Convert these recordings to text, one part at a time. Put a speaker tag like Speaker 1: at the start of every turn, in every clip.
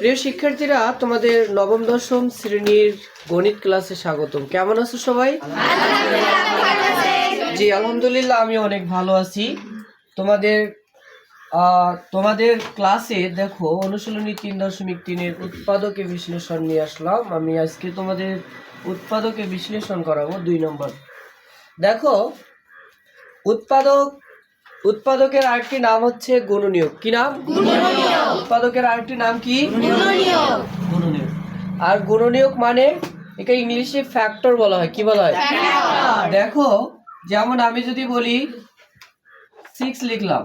Speaker 1: প্রিয় শিক্ষার্থীরা, তোমাদের নবম, দশম শ্রেণির গণিত ক্লাসে স্বাগতম। কেমন আছো সবাই? জি, আলহামদুলিল্লাহ, আমি অনেক ভালো আছি। তোমাদের তোমাদের ক্লাসে দেখো, অনুশীলনী তিন দশমিক তিনের উৎপাদকে বিশ্লেষণ নিয়ে আসলাম। আমি আজকে তোমাদের উৎপাদকে বিশ্লেষণ করাবো দুই নম্বর। দেখো, উৎপাদক উৎপাদকের আরেকটি নাম হচ্ছে গুণনীয়ক কি নাম? উৎপাদকের আরেকটি নাম কি? গুণনীয়ক আর গুণনীয়ক মানে একে ইংলিশে ফ্যাক্টর বলা হয়। কি বলা হয়? দেখো যেমন আমি যদি বলি সিক্স লিখলাম।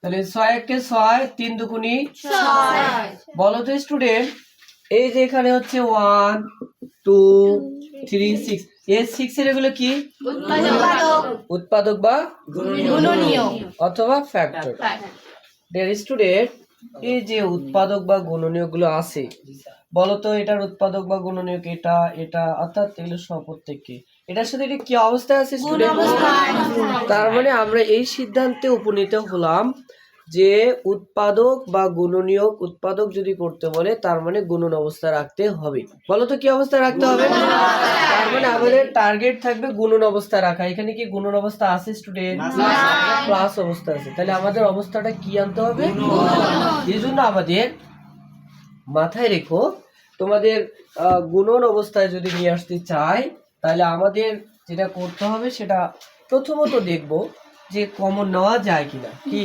Speaker 1: তাহলে ছয় একে ছয় তিন দুকুনি বলো তো স্টুডেন্ট এই যে এখানে হচ্ছে ওয়ান টু থ্রি সিক্স এর সিক্স এর এগুলো কি? উৎপাদক। বা অথবা ফ্যাক্টর ডিয়ার স্টুডেন্ট এই যে উৎপাদক বা গুণনীয়কগুলো আছে বলতো এটার উৎপাদক বা গুণনীয় এটা এটা অর্থাৎ এগুলো সব প্রত্যেককে। এটার সাথে এটা কি অবস্থায় আছে স্টুডেন্ট তার মানে আমরা এই সিদ্ধান্তে উপনীত হলাম যে উৎপাদক বা গুণনীয়ক উৎপাদক যদি করতে বলে তার মানে গুণন অবস্থা রাখতে হবে। বলতো কি অবস্থা রাখতে হবে? তার মানে আমাদের টার্গেট থাকবে গুণন অবস্থা রাখা। এখানে কি গুণন অবস্থা আছে স্টুডেন্ট প্লাস অবস্থা আছে। তাহলে আমাদের অবস্থাটা কি আনতে হবে? এই জন্য আমাদের মাথায় রেখো তোমাদের গুণন অবস্থায় যদি নিয়ে আসতে চাই তাহলে আমাদের যেটা করতে হবে সেটা প্রথমত দেখব যে কমন নেওয়া যায় কিনা? কি?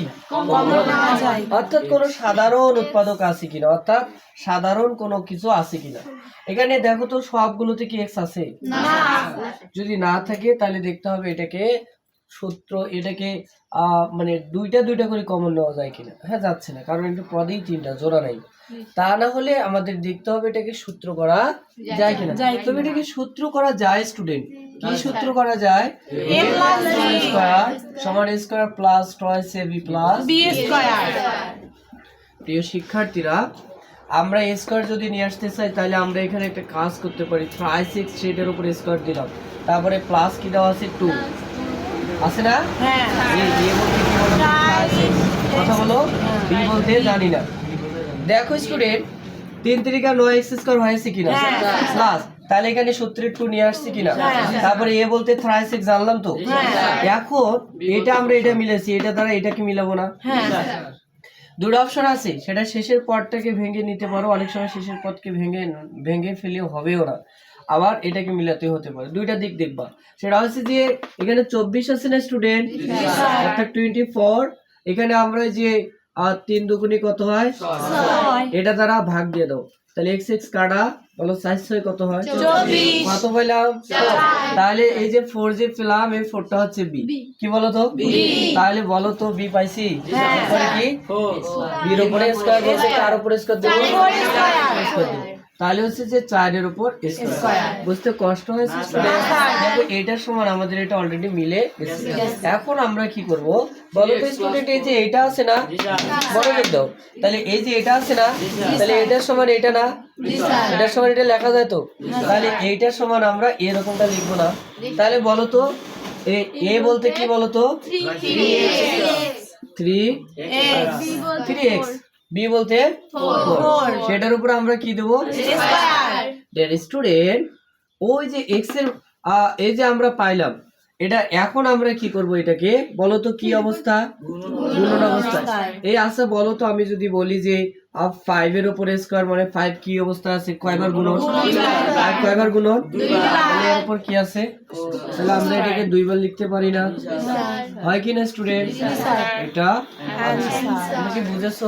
Speaker 1: অর্থাৎ কোন সাধারণ উৎপাদক আছে কিনা? অর্থাৎ সাধারণ কোনো কিছু আছে কিনা? এখানে দেখো তো সবগুলোতে কি এক্স আছে। যদি না থাকে তাহলে দেখতে হবে এটাকে সূত্র এটাকে মানে দুইটা দুইটা করে কমন নেওয়া যায় কিনা। হ্যাঁ যাচ্ছে না কারণ এটা পদেই তিনটা জোড়া নাই। তা না হলে আমাদের দেখতে হবে এটাকে সূত্র করা যায় কিনা। তবে এটাকে সূত্র করা যায় স্টুডেন্ট কি সূত্র করা যায়? স্কয়ার সমান স্কয়ার প্লাস বি প্লাস প্রিয় শিক্ষার্থীরা আমরা স্কোয়ার যদি নিয়ে আসতে চাই তাহলে আমরা এখানে একটা কাজ করতে পারি। থ্রাই সিক্স থ্রিডের উপরে স্কোয়ার দিলাম। তারপরে প্লাস কি দেওয়া আছে? টু আছে না? বলতে কি বলো? কথা বলো। বি বলতে জানি না। দেখো স্টুডেন্ট তিন তিরিকা নয় এক্স স্কোয়ার হয়েছে কিনা? প্লাস তাহলে এখানে সত্তরের টু নিয়ে আসছি কিনা? তারপরে এ বলতে থ্রাই সিক্স জানলাম তো। এখন এটা আমরা এটা মিলেছি এটা দ্বারা এটাকে মিলাবো না। দুটো অপশন আছে। সেটা শেষের পদটাকে ভেঙে নিতে পারো। অনেক সময় শেষের পদকে ভেঙে ভেঙে ফেলেও হবেও না। আবার এটাকে মিলাতে হতে পারে। দুইটা দিক দেখবা। সেটা হচ্ছে যে এখানে চব্বিশ আছে না স্টুডেন্ট অর্থাৎ টোয়েন্টি ফোর এখানে আমরা যে তিন দুগুনি কত হয়? এটা দ্বারা ভাগ দিয়ে দাও। তাহলে এক্স এক্স কাটা বলো সাইজ ছয় কত হয়? কত পেলাম? তাহলে এই যে ফোর যে পেলাম এই ফোরটা হচ্ছে বি কি বলো তো? তাহলে বলো তো বি পাইছি? তারপরে কি? বির উপরে স্কয়ার বলতে কার উপরে স্কয়ার দেবো। স্কয়ার দেবো। তাহলে হচ্ছে যে চারের উপর বুঝতে কষ্ট হয়েছে এটার সমান আমাদের এটা অলরেডি মিলে এখন আমরা কি করব? বলো তো স্টুডেন্ট এই যে এটা আছে না? বড় লিখ দাও। তাহলে এই যে এটা আছে না? তাহলে এটার সমান এটা না? এটার সমান এটা লেখা যায় তো? তাহলে এইটার সমান আমরা এরকমটা লিখব না। তাহলে বলো তো এ- এ বলতে কি বলো তো? থ্রি থ্রি এক্স বি বলতে ফোর। সেটার উপর আমরা কি দেবো? স্টুডেন্ট ওই যে এক্সের এই যে আমরা পাইলাম এটা এখন আমরা কি করব এটাকে? বলো তো কি অবস্থা? গুণন অবস্থা। এই আচ্ছা বলো তো আমি যদি বলি যে ফাইভ এর উপরে স্কোয়ার মানে ফাইভ কি অবস্থা আছে? কয়বার গুণন? কয়বার গুণন? এর উপর কি আছে? তাহলে আমরা এটাকে দুইবার লিখতে পারি না। হয় কি না স্টুডেন্ট এটা? তুমি কি বুঝেছ?